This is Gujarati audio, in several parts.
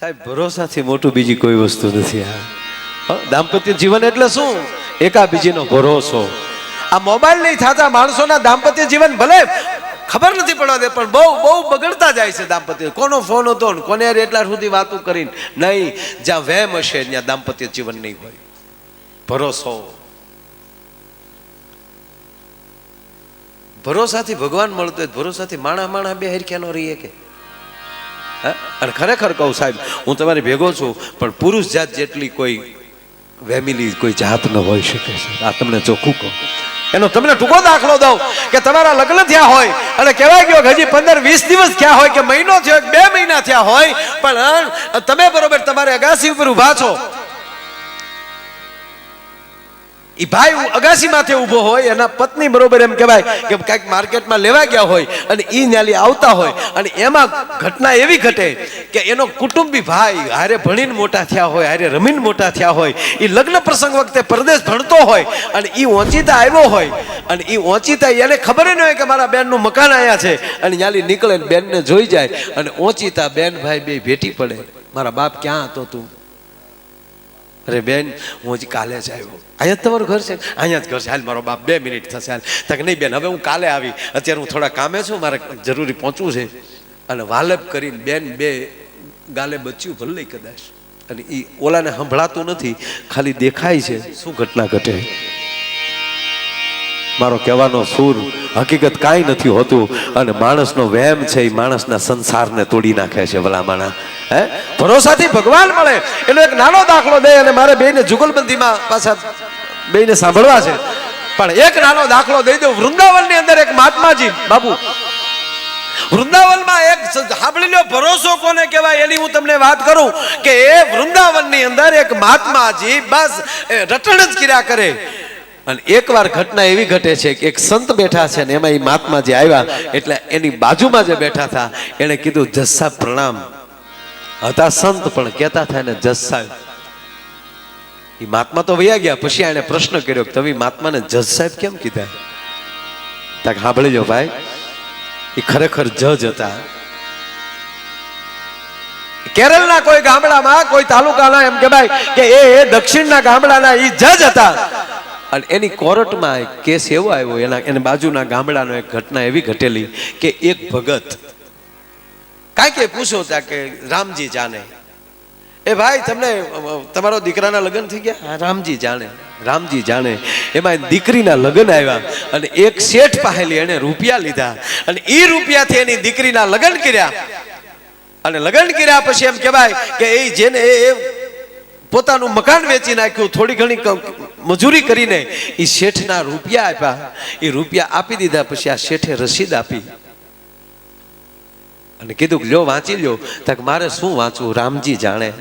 સાહેબ, ભરોસાથી મોટું બીજી કોઈ વસ્તુ નથી આ દાંપત્ય જીવન એટલે શું? એકા બીજીનો ભરોસો. આ મોબાઈલ નહીં થતા માણસોના દાંપત્ય જીવન ભલે ખબર નથી પડવા દે, પણ બહુ બહુ બગડતા જાય છે દાંપત્ય. કોનો ફોન હતો ને કોને એટલા સુધી વાતો કરીને? નહીં, જ્યાં વહેમ હશે ત્યાં દાંપત્ય જીવન નહીં હોય. ભરોસો. ભરોસાથી ભગવાન મળતો ભરોસાથી માણા માણા બે હરખ્યા નો રહીએ કે? અને ખરેખર કહું સાહેબ, હું તમારી ભેગો છું, પણ પુરુષ જાત જેટલી કોઈ વેમિલી કોઈ જાત ન હોઈ શકે છે આ તમને ચોખ્ખું કહું. એનો તમને ટૂંકો દાખલો દઉં કે તમારા લગ્ન થયા હોય અને કહેવાય ગયો હજી પંદર વીસ દિવસ થયા હોય કે મહિનો થયો બે મહિના થયા હોય, પણ તમે બરોબર તમારે અગાસી ઉપર ઊભા છો. ઈ ભાઈ અગાસી માથે ઊભો હોય, એના પત્ની બરોબર એમ કહેવાય કે કાંઈક માર્કેટમાં લેવા ગયા હોય અને એ ન્યાલી આવતા હોય અને એમાં ઘટના એવી ઘટે કે એનો કુટુંબી ભાઈ હારે ભણીને મોટા થયા હોય, હારે રમીને મોટા થયા હોય એ લગ્ન પ્રસંગ વખતે પરદેશ ભણતો હોય અને એ ઓંચિતા આવ્યો હોય અને એ ઓંચિતા એને ખબર ન હોય કે મારા બેનનું મકાન આવ્યા છે અને ન્યાલી નીકળે બેનને જોઈ જાય અને ઓંચીતા બેન ભાઈ બે ભેટી પડે. મારા બાપ ક્યાં હતો તું? અરે બેન, હું હજી કાલે જ આવ્યો. અહીંયા જ તમારું ઘર છે? અહીંયા જ ઘર છે. હાલ મારો બાપ બે મિનિટ થશે. હાલ. તક નહીં બેન, હવે હું કાલે આવી. અત્યારે હું થોડા કામે છું, મારે જરૂરી પહોંચવું છે. અને વાલપ કરીને બેન બે ગાલે બચ્યું ભલે કદાચ. અને એ ઓલાને સંભળાતું નથી. ખાલી દેખાય છે શું ઘટના ઘટે. મારો કહેવાનો સૂર હકીકત કાંઈ નથી હોતું અને માણસનો વહેમ છે એ માણસના સંસારને તોડી નાખે છે ભલામણા. હે? ભરોસાથી ભગવાન મળે. એનો એક નાનો દાખલો દે અને મારે બેને જુગલબંધીમાં પાછા બેને સાંભળવા છે. પણ એક નાનો દાખલો દઈ દઉં. વૃંદાવનની અંદર એક મહાત્માજી, બાબુ. વૃંદાવનમાં એક સાંભળી ભરોસો કોને કહેવાય એની હું તમને વાત કરું કે એ વૃંદાવનની અંદર એક મહાત્માજી બસ રટણ જ કર્યા કરે. અને એકવાર ઘટના એવી ઘટે છે કે એક સંત બેઠા છે ને એમાં એ મહાત્માજી આવ્યા, એટલે એની બાજુમાં જે બેઠા હતા, એણે કીધું જજ પ્રણામ. હતા સંત પણ કહેતા થાય ને જસ્સા. એ મહાત્મા તો વયા ગયા, પછી એણે પ્રશ્ન કર્યો તમે મહાત્માને જજ સાહેબ કેમ કીધા? તાક સાંભળી જો ભાઈ, એ ખરેખર જજ હતા. કેરળના કોઈ ગામડામાં, કોઈ તાલુકાના એમ કે ભાઈ કે એ દક્ષિણના ગામડાના એ જજ હતા. અને એની કોર્ટમાં એક કેસ એવો આવ્યો, એના એને બાજુના ગામડાનો એક ઘટના એવી ઘટેલી કે એક ભગત કાંઈ કે પૂછો ત્યાં કે, રામજી જાણે. એ ભાઈ, તમને, તમારો દીકરાના લગ્ન થઈ ગયા? રામજી જાણે. રામજી જાણે. એમાં દીકરીના લગ્ન આવ્યા અને એક શેઠ પાહેલી એને રૂપિયા લીધા અને એ રૂપિયાથી એની દીકરીના લગ્ન કર્યા. અને લગ્ન કર્યા પછી એમ કહેવાય કે એ જેને એ પોતાનું મકાન વેચી નાખ્યું, થોડી ઘણી મજૂરી કરીને એ શેઠના રૂપિયા આપ્યા. એ રૂપિયા આપી દીધા, પછી આ શેઠે રસીદ આપી. અને કીધું, લ્યો, વાંચી લ્યો. તક મારે શું વાંચવું? રામજી જાણે.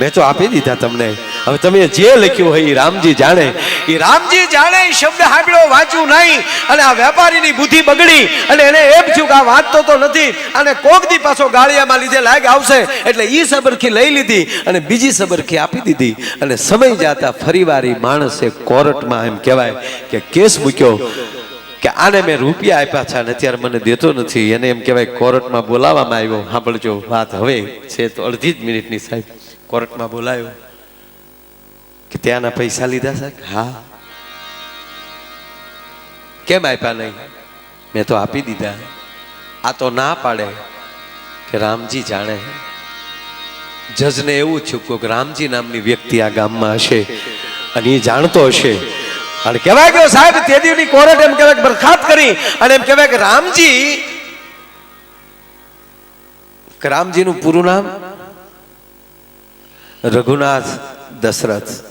મેં તો આપી દીધા તમને. હવે તમે જે લખ્યું હોય એ રામજી જાણે. એ રામજી જાણે શબ્દ સાંભળ્યો, વાંચ્યું નહીં. અને આ વેપારીની બુદ્ધિ બગડી અને એને એમ થયું કે આ વાંચતો તો નથી. અને કોક દી પાછો ગાળિયામાં લીધે લાગ આવશે. એટલે એ સબરખી લઈ લીધી અને બીજી સબરખી આપી દીધી. અને સમય જાતા ફરીવાર માણસે કોર્ટમાં એમ કહેવાય કે કેસ મૂક્યો કે આને મેં રૂપિયા આપ્યા છે અને અત્યારે મને દેતો નથી. એને એમ કહેવાય કોર્ટમાં બોલાવવામાં આવ્યો. સાંભળજો વાત હવે છે તો અડધી જ મિનિટની સાહેબ. કોર્ટમાં બોલાયો કે ત્યાંના પૈસા લીધા સાહેબ હા. કેમ આપ્યા નહીં? મેં તો આપી દીધા. આ તો ના પાડે કે રામજી જાણે. જજને એવું થયું કે રામજી નામની વ્યક્તિ આ ગામમાં હશે અને એ જાણતો હશે. અને કહેવાય ગયો સાહેબ, તેદીની કોર્ટ એમ કહેવાય બરખાત કરી અને એમ કહેવાય કે રામજી રામજીનું પૂરું નામ? રઘુનાથ દશરથ.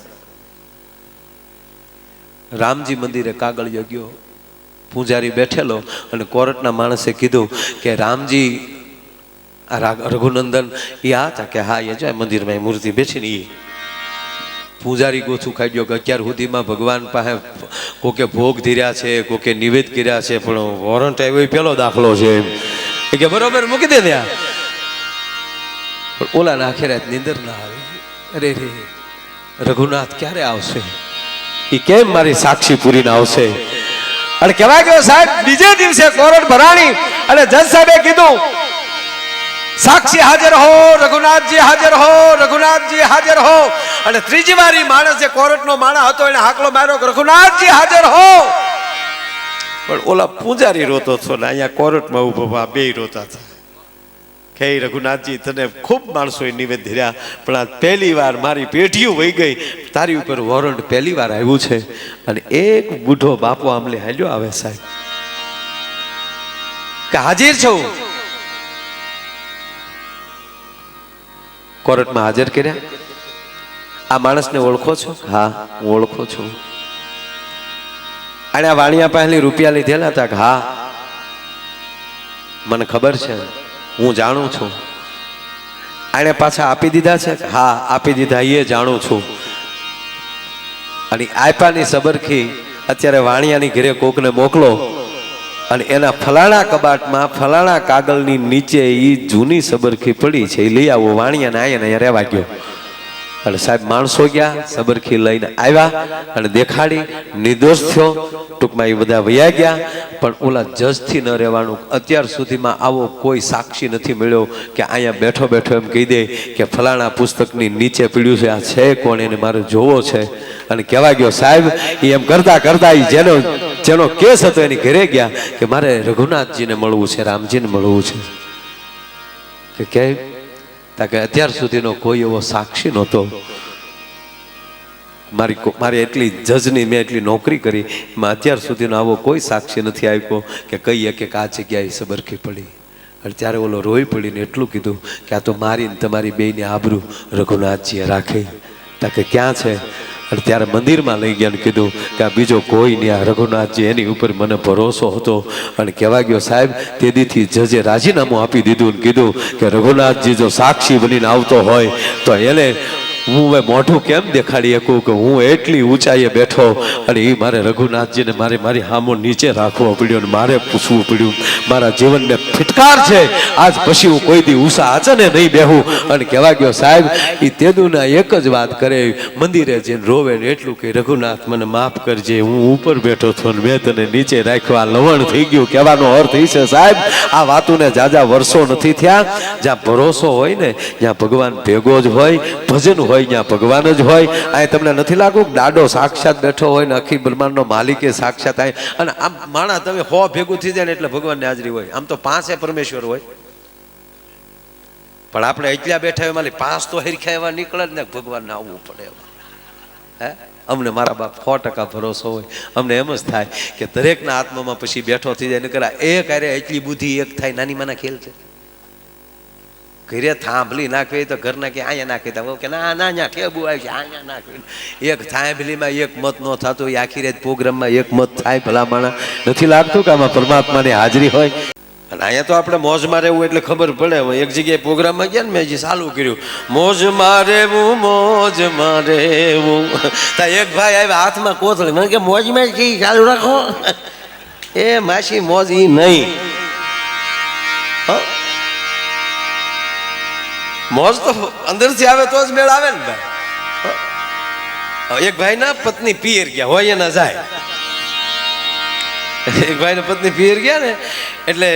રામજી મંદિરે કાગળ ગયો પૂજારી બેઠેલો અને કોર્ટના માણસે કીધું કે રામજી, આ રઘુનંદન એ હતા કે હા, એ જાય મંદિરમાં મૂર્તિ બેસીને એ પૂજારી ગોથું ખાઈ કે અત્યાર સુધીમાં ભગવાન પાસે કોકે ભોગ ધીર્યા છે, કોકે નિવેદ કર્યા છે, પણ વોરંટ આવ્યો એ પેલો દાખલો છે એમ. કે બરોબર મૂકી દે ત્યાં. પણ ઓલા નાખે રાત નીંદર ના આવે. અરે રે, રઘુનાથ ક્યારે આવશે? એ કેમ મારી સાક્ષી પૂરીને આવશે? અને કહેવાય ગયો સાહેબ, બીજે દિવસે કોરટ ભરાણી અને જજ સાહેબે કીધું, સાક્ષી હાજર હો, રઘુનાથજી હાજર હો, રઘુનાથજી હાજર હો. અને ત્રીજી વાર માણસ જે કોર્ટનો માણસ હતો, એને હાકલો માર્યો રઘુનાથજી હાજર હો. પણ ઓલા પૂજારી રોતો હતો ને, અહીંયા કોર્ટમાં ઊભો બે રોતા હતા. કે રઘુનાથજી, તને ખૂબ માણસોએ નિવેદ્ય ધર્યા, પણ આ પહેલી વાર મારી પેઢીઓ વહી ગઈ. તારી ઉપર વોરંટ પહેલી વાર આવ્યું છે. અને એક બુઢો બાપો આમલે હાલ્યો આવે સાહેબ. કે હાજર છો? કોર્ટમાં હાજર કર્યા? આ માણસને ઓળખો છો? હા, હું ઓળખો છું. અને આ વાણિયા પહેલી રૂપિયા લીધેલા હતા? હા. મને ખબર છે. હું જાણું છું. આણે પાછા આપી દીધા છે? હા, આપી દીધા એ જાણું છું. અને આપ્યાની સબરખી અત્યારે વાણિયાની ઘરે કોકને મોકલો અને એના ફલાણા કબાટમાં ફલાણા કાગળની નીચે એ જૂની સબરખી પડી છે. એ લઈ આવો, વાણિયાને આયા અહીંયા રહેવા ગયો અને સાહેબ માણસો ગયા, સબરખી લઈને આવ્યા અને દેખાડી, નિર્દોષ થયો. ટૂંકમાં એ બધા વયા ગયા, પણ ઓલા જજથી ન રહેવાનું. અત્યાર સુધીમાં આવો કોઈ સાક્ષી નથી મળ્યો કે અહીંયા બેઠો બેઠો એમ કહી દે કે ફલાણા પુસ્તકની નીચે પીડ્યું છે, આ છે કોણ એને મારે જોવો છે? અને કહેવા ગયો, સાહેબ એ એમ કરતા કરતા એ જેનો જેનો કેસ હતો એની ઘરે ગયા કે મારે રઘુનાથજીને મળવું છે, રામજીને મળવું છે. કે કે? કે અત્યાર સુધીનો કોઈ એવો સાક્ષી નહોતો. મારી મારી એટલી જજની મેં એટલી નોકરી કરી, એમાં અત્યાર સુધીનો આવો કોઈ સાક્ષી નથી આવ્યો કે કહીએ કે આ જગ્યાએ સબરખી પડી. અને ત્યારે ઓલો રોઈ પડીને એટલું કીધું કે આ તો મારી ને તમારી બેયની આબરૂ રઘુનાથજીએ રાખી. તા કે ક્યાં છે? અને ત્યારે મંદિરમાં લઈ ગયા કીધું કે આ બીજો કોઈ નહીં, આ રઘુનાથજી એની ઉપર મને ભરોસો હતો. અને કહેવા ગયો, સાહેબ, તેદીથી જજે રાજીનામું આપી દીધું. અને કીધું કે રઘુનાથજી જો સાક્ષી બનીને આવતો હોય, તો એને હું હવે મોઢું કેમ દેખાડી શકું કે હું એટલી ઊંચાઈએ બેઠો અને એ મારે રઘુનાથજીને મારે મારી હામો નીચે રાખવો પડ્યો અને મારે પૂછવું પડ્યું. મારા જીવનને ફિટકાર છે. આજ પછી હું કોઈ દી ઉષા આચને નહીં બેહું. અને કહેવા ગયો, સાહેબ એ તેદુના એક જ વાત કરે. મંદિરે જઈને રોવે ને એટલું કે રઘુનાથ મને માફ કરજે. હું ઉપર બેઠો છો ને મેં તને નીચે રાખ્યો. લવણ થઈ ગયું. કહેવાનો અર્થ એ છે, સાહેબ, આ વાતોને જાજા વર્ષો નથી થયા. જ્યાં ભરોસો હોય ને જ્યાં ભગવાન ભેગો જ હોય. ભજન હોય ત્યાં ભગવાન જ હોય. અહીં તમને નથી લાગતું દાડો સાક્ષાત બેઠો હોય ને અખી બ્રહ્માંડનો માલિકે સાક્ષાત આય? અને આમ માણા તમે હો ભેગું થઈ જાય ને એટલે ભગવાનની હાજરી હોય. આમ તો પાંચે પરમેશ્વર હોય. પણ આપણે એટલા બેઠા હોય માલી પાંચ તો હરખ્યા એવા નીકળે જ ને ભગવાનને આવવું પડે. હે? અમને મારા બાપ સો ટકા ભરોસો હોય. અમને એમ જ થાય કે દરેકના આત્મામાં પછી બેઠો થઈ જાય. ને કરા એક અરે એટલી બુદ્ધિ એક થાય, નાની માના ખેલ છે. ઘરે થાંભલી નાખવી તો ઘરના કે અહીંયા નાખી તા કે ના ના ના, ઠેબુ આવી છે, અહીંયા નાખવી એક થાંભલીમાં એક મત ન થતો, એ આખી રેત પ્રોગ્રામમાં એક મત થાય ભલામણ. નથી લાગતું કે આમાં પરમાત્માની હાજરી હોય? અને અહીંયા તો આપણે મોજમાં રહેવું એટલે ખબર પડે. એક જગ્યાએ પ્રોગ્રામમાં ગયા ને મેં હજી ચાલુ કર્યું. મોજમાં રહેવું મોજમાં રહેવું. તા એક ભાઈ આવ્યા, હાથમાં કોથળી. મને કે મોજમાં જ ચાલુ રાખો? એ માસી મોજ એ નહીં. હો? મોજ તો અંદરથી આવે તો જ મેળ આવે ને ભાઈ. એક ભાઈ ના પત્ની પિયર ગયા, હોય એના જાય. એક ભાઈ પત્ની પિયર ગયા ને, એટલે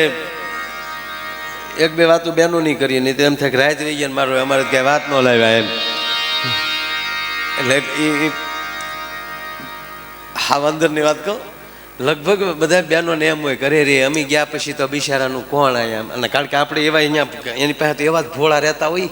એક બે વાતો બેનો નહીં કરીએ, નહીં તો એમ થાય રાત રહી ગયા ને મારો, અમારે કઈ વાત ન લાવ્યા એમ. એટલે એ હા અંદરની વાત કહું? લગભગ બધા બહેનોને એમ હોય કરે રે, અમે ગયા પછી તો બિચારાનું કોણ એમ? અને કારણ કે આપણે એવા અહીંયા એની પાસે તો એવા જ ભોળા રહેતા હોય.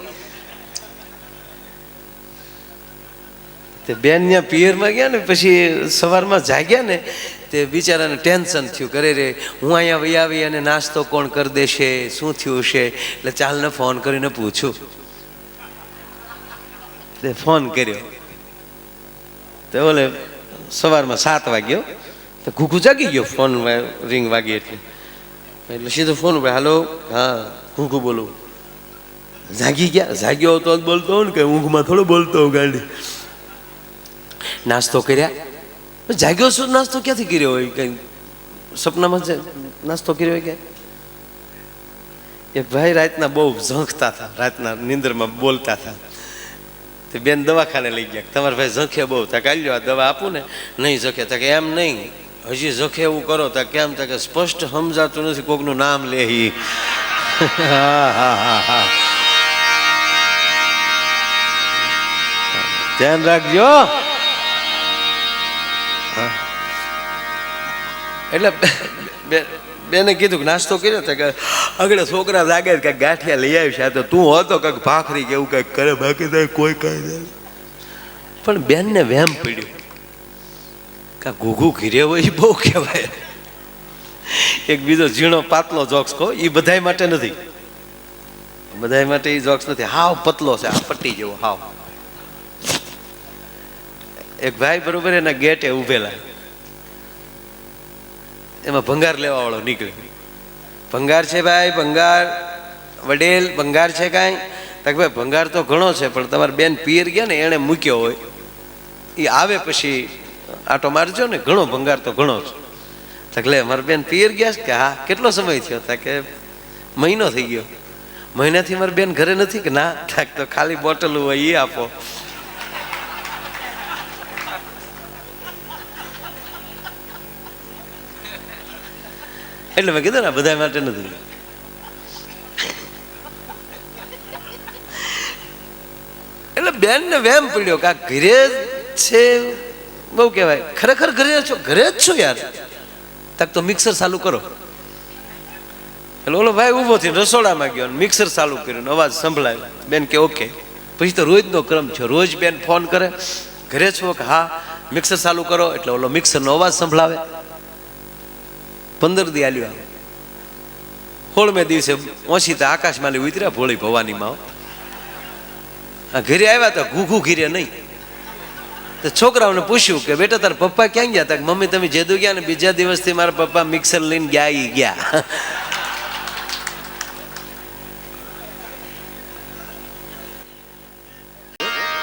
તે બેન ત્યાં પિયરમાં ગયા ને, પછી સવારમાં જાગ્યા ને, તે બિચારાને ટેન્શન થયું કરે રે, હું અહીંયા વહી આવી અને નાસ્તો કોણ કરી દેશે, શું થયું છે એટલે ચાલને ફોન કરીને પૂછું. તે ફોન કર્યો. તો બોલે સવારમાં સાત વાગ્યો. તો ઘૂઘું જાગી ગયો ફોન રિંગ વાગી એટલે એટલે સીધો ફોન ઉપર હાલો હા ઘૂઘું બોલું જાગી ગયા જાગ્યો તો જ બોલતો હોઉં ને કે ઊંઘમાં થોડો બોલતો હોઉં ગાંડી નાસ્તો કર્યા જાગ્યો શું નાસ્તો ક્યાંથી કર્યો હોય કઈ સપનામાં છે નાસ્તો કર્યો હોય કે એક ભાઈ રાતના બહુ ઝંખતા હતા રાતના નિંદરમાં બોલતા હતા તે બેન દવાખાને લઈ ગયા તમારા ભાઈ ઝંખે બહુ તા કાલ્યો આ દવા આપું ને નહીં ઝંખે તા કે એમ નહીં હજી જખે એવું કરો તા કેમ તા કે સ્પષ્ટ સમજાતું નથી, કોકનું નામ લે ધ્યાન રાખજો. એટલે બેને કીધું કે નાસ્તો કર્યો તો કે આગળ છોકરા લાગે કે ગાંઠિયા લઈ આવી છે તો તું હતો કંઈક ભાખરી કે એવું કંઈક કરે, બાકી કોઈ કાંઈ પણ બેનને વહેમ પડ્યું. કે ઘૂઘું ઘીરે હોય એ બહુ કહેવાય. એક બીજો ઝીણો, પાતળો જોક્સ કહો એ બધાય માટે નથી. બધાય માટે એ જોક્સ નથી. હાવ પતલો છે, આ પટ્ટી જેવો, હાવ. એક ભાઈ બરોબર એના ગેટે ઉભેલા એમાં ભંગાર લેવા વાળો નીકળે ભંગાર છે ભાઈ, ભંગાર, વડેલ, ભંગાર છે કાંઈ? તક ભાઈ, ભંગાર તો ઘણો છે, પણ તમારે બેન પિયર ગયા ને, એણે મૂક્યો હોય. એ આવે પછી આટો મારજો ને, ઘણો ભંગાર તો ઘણો છે. એટલે મારા બેન પિયર ગયા કે હા, કેટલો સમય થયો? તા કે મહિનો થઈ ગયો. મહિનાથી મારી બેન ઘરે નથી કે ના? થાક તો ખાલી બોટલ હોય એ આપો. એટલે મેં કીધું ને બધા માટે નથી. એટલે બેન ને વેમ પડ્યો કે આ ઘરે છે. બહુ કહેવાય. ખરેખર ઘરે છો? ઘરે જ છો યાર? તક તો મિક્સર ચાલુ કરો. એટલે ઓલો ભાઈ ઊભો થઈને રસોડામાં ગયો મિક્સર ચાલુ કર્યું અવાજ સંભળાયો. બેન કે, ઓકે. પછી તો રોજનો ક્રમ છે. રોજ બેન ફોન કરે. ઘરે છો? કે, હા. મિક્સર ચાલુ કરો. એટલે ઓલો મિક્સરનો અવાજ સંભળાવે. પંદર દી આલ્યો આવે સોળમે દિવસે ઓછી તો આકાશમાં ઉતર્યા ભોળી ભવાની માં ઘરે આવ્યા તો ઘૂઘું ઘીરે નહીં. તો છોકરાઓને પૂછ્યું કે, બેટા, તારા પપ્પા ક્યાં ગયા? તા મમ્મી, તમે જેદુ ગયા ને બીજા દિવસથી મારા પપ્પા મિક્સર લઈને ગયા ગયા.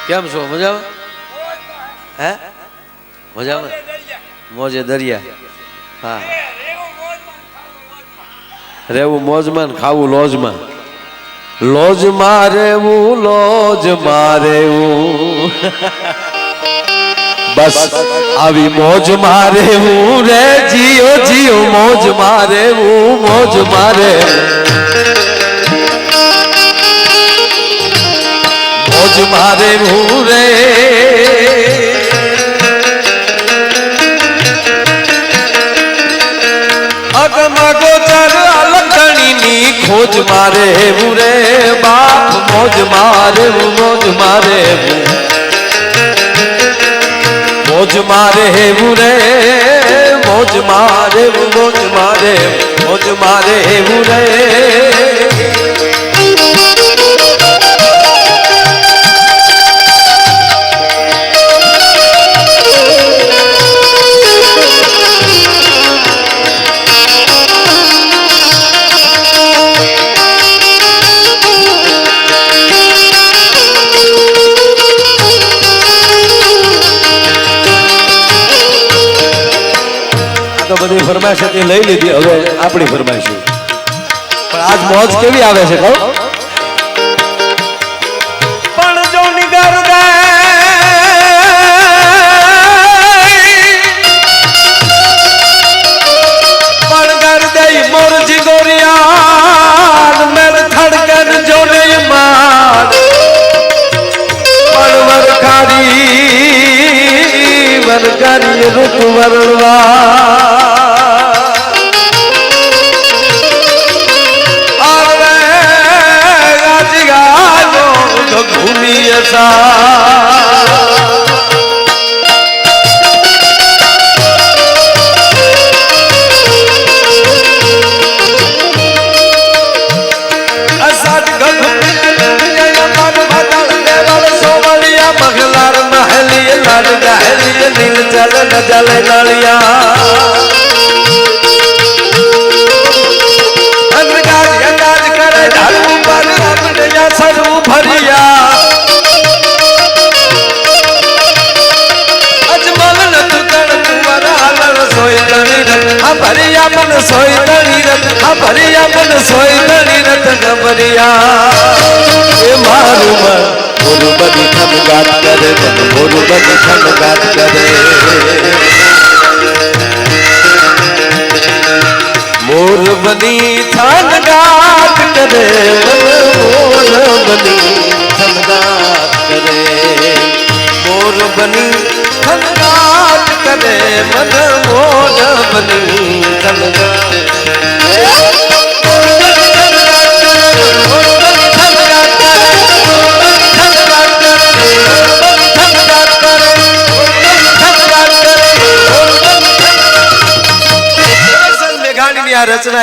કેમ છો? મજામાં? હે? મજામાં? મોજે દરિયા. હા. રહેવું મોજમાં ખાવું લોજમાં. લોજમાં રહેવું લોજમાં રહેવું. બસ આવી મારે હું રે, જીઓ જીઓ મોજમાં મોજ મારે. મોજ મારે હું રે. અગમગો ચર અલંકણીની ખોજ મારે હું રે, બાપ, મોજ મારે મોજ મારે મોજ મારે હેવું રે મોજ મારે મોજ મારે મોજ મારે હેવું રે ફરમાઈશ હતી લઈ લીધી. હવે આપણી ફરમાઈશ. પણ આજ મોજ કેવી આવે છે કહું ન જલ નળિયા ભરિયા મન સોય તણી રત આ ભરિયા મન સોય તણી રત ગબરિયા એ મારું મન બોલું બધી ખનગાત કરે મન બોલું બધી ખનગાત કરે. મોર બની થાન ગાત કરે મોર બની થનગાટ કરે. મોર બની થનગાટ કરે, મન મોર બની થનગાટ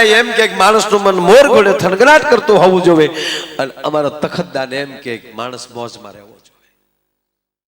મેઘાણીની એમ કે માણસનું મન મોર ઘોડે થનગનાટ કરતું હોવું જોઈએ અને અમારા તખતદાન એમ કે માણસ મોજમાં રહેવું